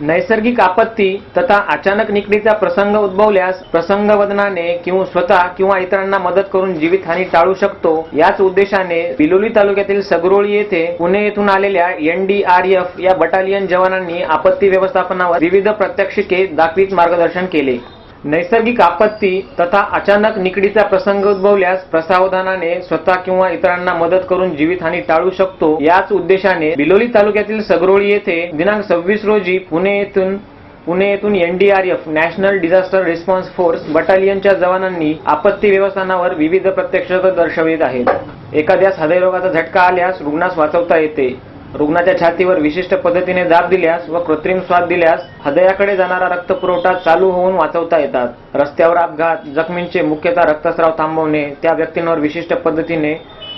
नैसर्गिक आपत्ती तथा अचानक निकडीचा प्रसंग उद्भवल्यास प्रसंगवदनाने किंवा स्वतः किंवा इतरांना मदत करून जीवितहानी टाळू शकतो. याच उद्देशाने बिलोली तालुक्यातील सगरोळी येथे पुणे येथून आलेल्या एनडीआरएफ या बटालियन जवानांनी आपत्ती व्यवस्थापनावर विविध प्रात्यक्षिके दाखवीत मार्गदर्शन केले. नैसर्गिक आपत्ती तथा अचानक निकडीचा प्रसंग उद्भवल्यास प्रसावधानाने स्वतः किंवा इतरांना मदत करून जीवितहानी टाळू शकतो. याच उद्देशाने बिलोली तालुक्यातील सगरोळी येथे दिनांक सव्वीस रोजी पुणे येथून पुणे येथून NDRF national disaster response force बटालियनच्या जवानांनी आपत्ती व्यवस्थानावर विविध प्रत्यक्ष दर्शवित आहेत. एखाद्यास हृदयरोगाचा झटका आल्यास रुग्णास वाचवता येते. रुग्णाच्या छातीवर विशिष्ट पद्धतीने दाब दिल्यास व कृत्रिम स्वाद दिल्यास हृदयाकडे जाणारा रक्तपुरवठा चालू होऊन वाचवता येतात. रस्त्यावर अपघात जखमींचे मुख्यतः रक्तस्राव थांबवणे त्या व्यक्तींवर विशिष्ट पद्धतीने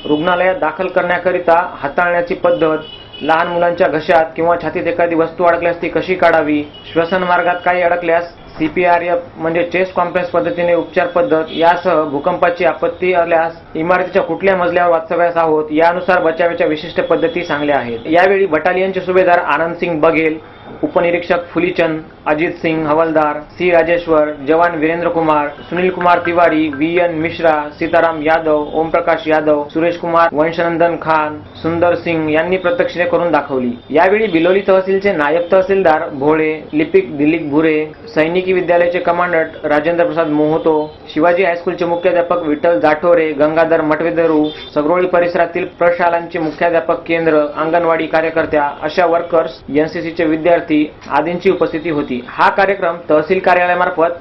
रुग्णालयात दाखल करण्याकरिता हाताळण्याची पद्धत लहान मुलांच्या घशात किंवा छातीत एखादी वस्तू अडकल्यास ती कशी काढावी श्वसन मार्गात काही अडकल्यास सीपीआरएफ म्हणजे चेस्ट कॉम्प्रेस पद्धतीने उपचार पद्धत यासह भूकंपाची आपत्ती आल्यास इमारतीच्या कुठल्या मजल्यावर वाचव्यास आहोत यानुसार बचावाच्या विशिष्ट पद्धती सांगल्या आहेत. यावेळी बटालियनचे सुभेदार आनंद सिंग बघेल उपनिरीक्षक फुलीचंद अजित सिंग हवलदार सी राजेश्वर जवान वीरेंद्र कुमार सुनील कुमार तिवारी व्ही एन मिश्रा सीताराम यादव ओमप्रकाश यादव सुरेश कुमार वंशनंदन खान सुंदर सिंग यांनी प्रत्यक्षिणे करून दाखवली. यावेळी बिलोली तहसीलचे नायब तहसीलदार भोळे लिपिक दिलीप भुरे सैनिकी विद्यालयाचे कमांडंट राजेंद्र प्रसाद मोहतो शिवाजी हायस्कूलचे मुख्याध्यापक विठ्ठल जाठोरे गंगाधर मठवेदरू सगरोळी परिसरातील प्रशालांचे मुख्याध्यापक केंद्र अंगणवाडी कार्यकर्त्या अशा वर्कर्स एनसीसीचे विद्यार्थी आदींची उपस्थिती होती. हा कार्यक्रम तहसील कार्यालयामार्फत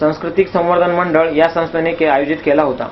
सांस्कृतिक संवर्धन मंडळ या संस्थेने के- आयोजित केला होता.